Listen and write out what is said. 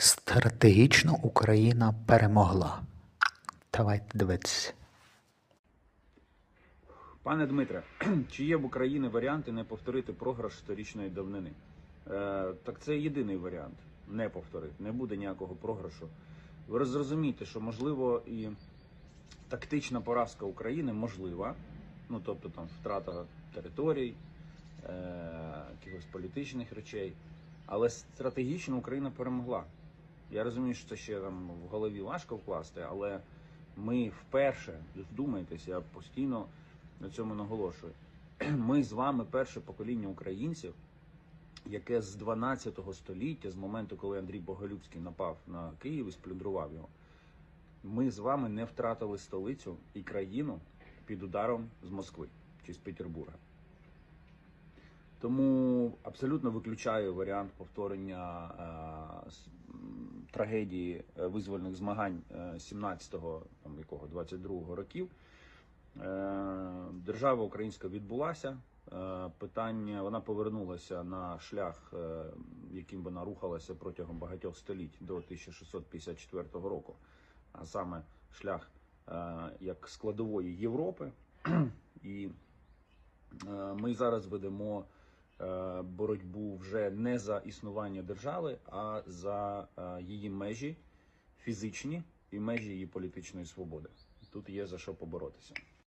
Стратегічно Україна перемогла. Давайте дивитися. Пане Дмитре, чи є в Україні варіанти не повторити програш сторічної давнини? Е, так це єдиний варіант не повторити. Не буде ніякого програшу. Ви зрозумієте, що можливо і тактична поразка України можлива, ну тобто там втрата територій, е, якихось політичних речей, але стратегічно Україна перемогла. Я розумію, що це ще там в голові важко вкласти, але ми вперше, вдумайтеся, я постійно на цьому наголошую. Ми з вами перше покоління українців, яке з 12 століття, з моменту, коли Андрій Боголюбський напав на Київ і сплюндрував його, ми з вами не втратили столицю і країну під ударом з Москви чи з Петербурга. Тому абсолютно виключаю варіант повторення е, трагедії е, визвольних змагань е, 17-го, там якого 22-го років. Е, Держава українська відбулася. Е, Питання вона повернулася на шлях, е, яким вона рухалася протягом багатьох століть до 1654 року, а саме шлях е, як складової Європи. І е, ми зараз ведемо е, боротьбу вже не за існування держави, а за е, її межі фізичні і межі її політичної свободи. Тут є за що поборотися.